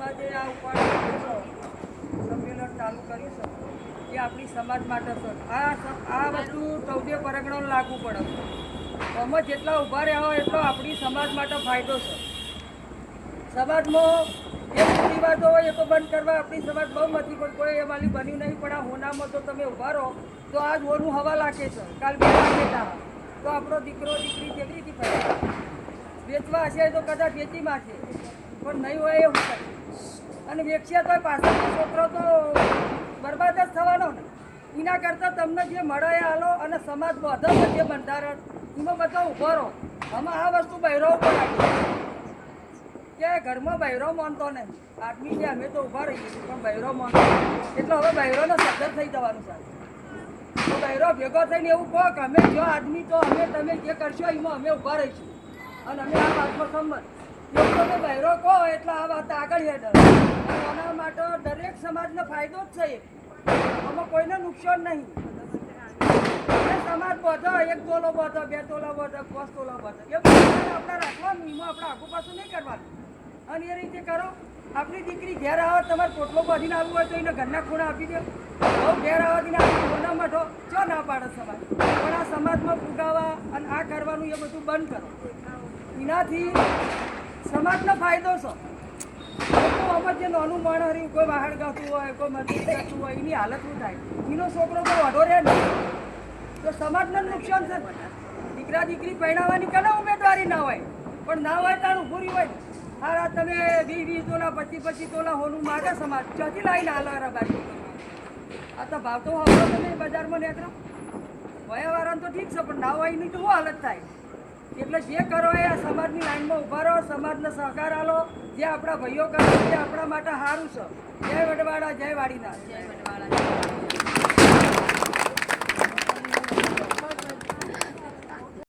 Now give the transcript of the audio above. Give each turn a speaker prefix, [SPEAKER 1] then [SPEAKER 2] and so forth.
[SPEAKER 1] કે જે આ સંમેલન ચાલુ કર્યું છે, એ આપણી સમાજ માટે સર આ આ વસ્તુ ચૌદે પરગણો લાગુ પડે. અમે જેટલા ઊભા રહ્યા હોય, એટલો આપણી સમાજ માટે ફાયદો છે. સમાજમાં જે રીતિરિવાજો હોય, એ તો બંધ કરવા આપણી સમાજ બહુ નથી, પણ કોઈ એ માલી બન્યું નહીં. પણ આ હોનામાં તો તમે ઊભા રહો, તો આજ હોનું હવા લાગે છે. કાલ બે તો. આપણો દીકરો, દીકરી કેવી રીતે વેચવા હશે તો કદાચ વેચીમાં છે પણ નહીં હોય એવું અને વેચ્યા તો પાછળનો છોકરો તો બરબાદ જ થવાનો ને. એના કરતાં તમને જે મળે એ અને સમાજ બધો જે બંધારણ એમાં બધા ઊભો રહો. આમાં આ વસ્તુ બહેરો ઉપર કે ઘરમાં બહેરો માનતો નહીં. આદમી છે અમે તો ઊભા રહીએ છીએ, પણ બહેરો માનતો એટલે હવે બહેરોનો સદ્ધર થઈ જવાનું સાહેબ તો બહેરો ભેગો થઈને એવું કહો કે અમે જો આદમી તો અમે તમે જે કરશો એમાં અમે ઊભા રહીશું. અને અમે આ વાતમાં સંમત તમે બહેરો કહો એટલે આ વાત આગળ હેડ. એના માટે દરેક સમાજને ફાયદો જ છે. આમાં કોઈને નુકસાન નહીં. સમાજ બધો એક તોલો બધો, બે તોલા બધો, પાંચ તોલા બધો. એ આપણે રાખવાનું એમાં આપણે આખું પાછું નહીં કરવાનું. અને એ રીતે કરો, આપણી દીકરી ઘેર આવે, તમારે પોટલો બાંધીને આવવું હોય તો એને ઘરના ખૂણા આપી દો. બહુ ઘેર આવવાથી આપણે ખૂણા મઠો ચો ના પાડે સમાજ. પણ આ સમાજમાં ફુગાવા અને આ કરવાનું એ બધું બંધ કરો. એનાથી સમાજનો ફાયદો છે. નાનું મણ રહ્યું કોઈ ગાતું હોય, કોઈ મજૂરી હોય, એની હાલત છોકરો તો વાઢો રહે ને. તો સમાજને નુકસાન છે. દીકરા દીકરી પહેણાવવાની કને ઉમેદવારી ના પણ ના હોય તારું રહ્યું હોય. હારા તમે વીસ વીસ તોલા પચીસ પચીસ તોલા હોનું માગે સમાજ. ચોથી લાવીને હાલો રા બાજુ? આ તો ભાવ તો બજારમાં નીકળો. વયા વાળાને તો ઠીક છે, પણ ના હોય એની તો શું હાલત થાય? એટલે જે કરો એ આ સમાજની લાઈનમાં ઊભા રહો, સમાજને સહકાર આલો જે આપણા ભાઈઓ કરે છે આપણા માટે સારું છે. જય વડવાડા જય વાડીના
[SPEAKER 2] જય વડવાળા.